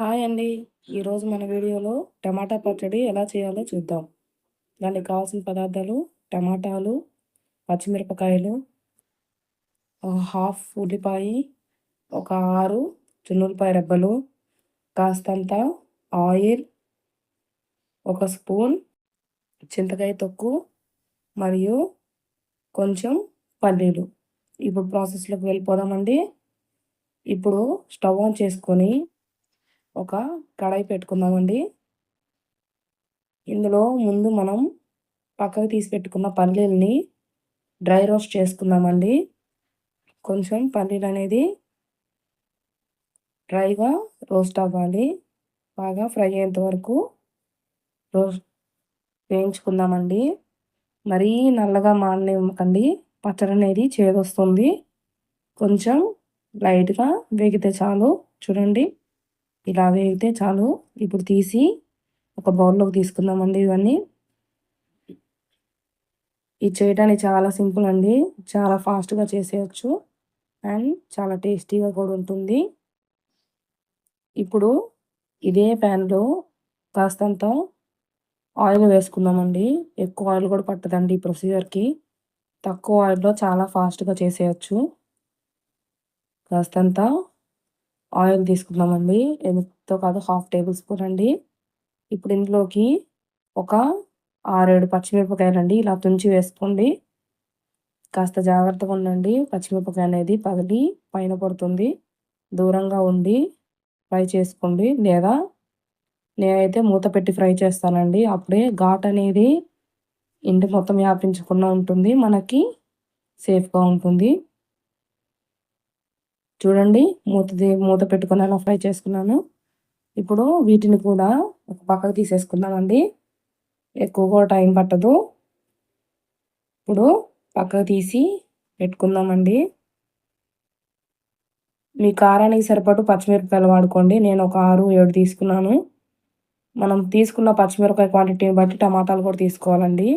Hi అండి. ఈరోజు మన వీడియోలో టమాటా పచ్చడి ఎలా చేయాలో చూద్దాం. దానికి కావాల్సిన పదార్థాలు టమాటాలు పచ్చిమిరపకాయలు హాఫ్ ఉల్లిపాయ ఒక ఆరు చున్నులపాయ రెబ్బలు కాస్తంత ఆయిల్ ఒక స్పూన్ చింతకాయ తొక్కు మరియు కొంచెం పల్లీలు. ఇప్పుడు ప్రాసెస్లోకి వెళ్ళిపోదామండి. ఇప్పుడు స్టవ్ ఆన్ చేసుకొని ఒక కడాయి పెట్టుకుందామండి. ఇందులో ముందు మనం పక్కకు తీసి పెట్టుకున్న పల్లీలని డ్రై రోస్ట్ చేసుకుందామండి. కొంచెం పల్లీలు అనేది డ్రైగా రోస్ట్ అవ్వాలి. బాగా ఫ్రై అయ్యేంత వరకు రోస్ట్ వేయించుకుందామండి. మరీ నల్లగా మాడనివ్వకండి పచ్చడి అనేది చేదొస్తుంది. కొంచెం లైట్గా వేగితే చాలు. చూడండి. ఇలా వేగితే చాలు. ఇప్పుడు తీసి ఒక బౌల్లోకి తీసుకుందామండి ఇవన్నీ. ఇది చేయడానికి చాలా సింపుల్ అండి. చాలా ఫాస్ట్గా చేసేయచ్చు. అండ్ చాలా టేస్టీగా కూడా ఉంటుంది. ఇప్పుడు ఇదే ప్యాన్లో కాస్తంత ఆయిల్ వేసుకుందామండి. ఎక్కువ ఆయిల్ కూడా పట్టదండి ఈ ప్రొసీజర్కి. తక్కువ ఆయిల్లో చాలా ఫాస్ట్గా చేసేయచ్చు. కాస్తంత ఆయిల్ తీసుకుందామండి. ఎంతో కాదు హాఫ్ టేబుల్ స్పూన్ అండి. ఇప్పుడు ఇందులోకి ఒక ఆరేడు పచ్చిమిరపకాయలు అండి ఇలా తుంచి వేసుకోండి. కాస్త జాగ్రత్తగా ఉండండి. పచ్చిమిరపకాయ అనేది పగిలి పైన పడుతుంది. దూరంగా ఉండి ఫ్రై చేసుకోండి. లేదా నేనైతే మూత పెట్టి ఫ్రై చేస్తానండి. అప్పుడే ఘాట్ అనేది ఇంటి మొత్తం వ్యాపించకుండా ఉంటుంది. మనకి సేఫ్గా ఉంటుంది. చూడండి మూత మూత పెట్టుకుని అలా ఫ్రై చేసుకున్నాను. ఇప్పుడు వీటిని కూడా ఒక పక్కకు తీసేసుకుందామండి. ఎక్కువ టైం పట్టదు. ఇప్పుడు పక్కకు తీసి పెట్టుకుందామండి. మీ కారానికి సరిపడు పచ్చిమిరపకాయలు వాడుకోండి. నేను ఒక ఆరు ఏడు తీసుకున్నాను. మనం తీసుకున్న పచ్చిమిరపకాయ క్వాంటిటీని బట్టి టమాటాలు కూడా తీసుకోవాలండి.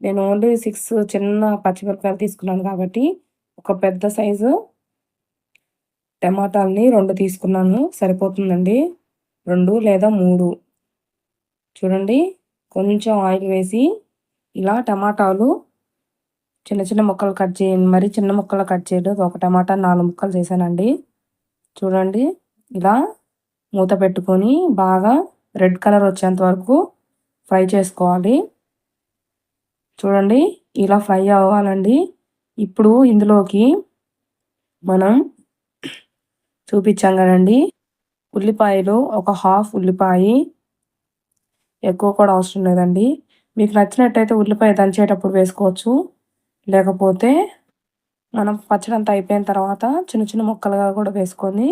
నేను ఓన్లీ సిక్స్ చిన్న పచ్చిమిరపకాయలు తీసుకున్నాను కాబట్టి ఒక పెద్ద సైజు టమాటాలని రెండు తీసుకున్నాను. సరిపోతుందండి? రెండు లేదా మూడు? చూడండి. కొంచెం ఆయిల్ వేసి ఇలా టమాటాలు చిన్న చిన్న ముక్కలు కట్ చేయండి మరి చిన్న ముక్కలు కట్ చేయలేదు. ఒక టమాటా నాలుగు ముక్కలు చేశానండి. చూడండి. ఇలా మూత పెట్టుకొని బాగా రెడ్ కలర్ వచ్చేంత వరకు ఫ్రై చేసుకోవాలి. చూడండి. ఇలా ఫ్రై అవ్వాలండి. ఇప్పుడు ఇందులోకి మనం చూపించాం కదండి. ఉల్లిపాయలు ఒక హాఫ్ ఉల్లిపాయ ఎక్కువ కూడా అవసరం లేదండి. మీకు నచ్చినట్టయితే ఉల్లిపాయ దంచేటప్పుడు వేసుకోవచ్చు. లేకపోతే మనం పచ్చడి అంతా అయిపోయిన తర్వాత చిన్న చిన్న ముక్కలుగా కూడా వేసుకొని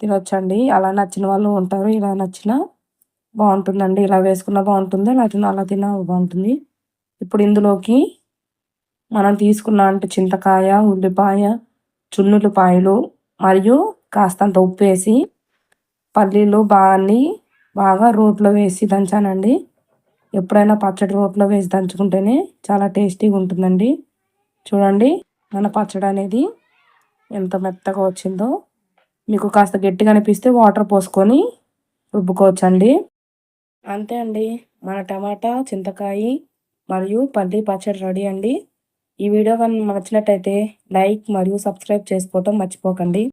తినొచ్చండి. అలా నచ్చిన వాళ్ళు ఉంటారు ఇలా నచ్చిన బాగుంటుందండి. ఇలా వేసుకున్న బాగుంటుంది అలా అలా తిన్నా బాగుంటుంది. ఇప్పుడు ఇందులోకి మనం తీసుకున్న అంటే చింతకాయ ఉల్లిపాయ చున్నులపాయలు మరియు కాస్తంత ఉప్పు వేసి పల్లీలు బాగా బాగా రోట్లో వేసి దంచానండి. ఎప్పుడైనా పచ్చడి రోట్లో వేసి దంచుకుంటేనే చాలా టేస్టీగా ఉంటుందండి. చూడండి మన పచ్చడి అనేది ఎంత మెత్తగా వచ్చిందో. మీకు కాస్త గట్టిగా అనిపిస్తే వాటర్ పోసుకొని రుబ్బుకోవచ్చండి. అంతే అండి. మన టమాటా చింతకాయ మరియు పల్లి పచ్చడి రెడీ అండి. ఈ వీడియో కానీ నచ్చినట్టయితే లైక్ మరియు సబ్స్క్రైబ్ చేసుకోవటం మర్చిపోకండి.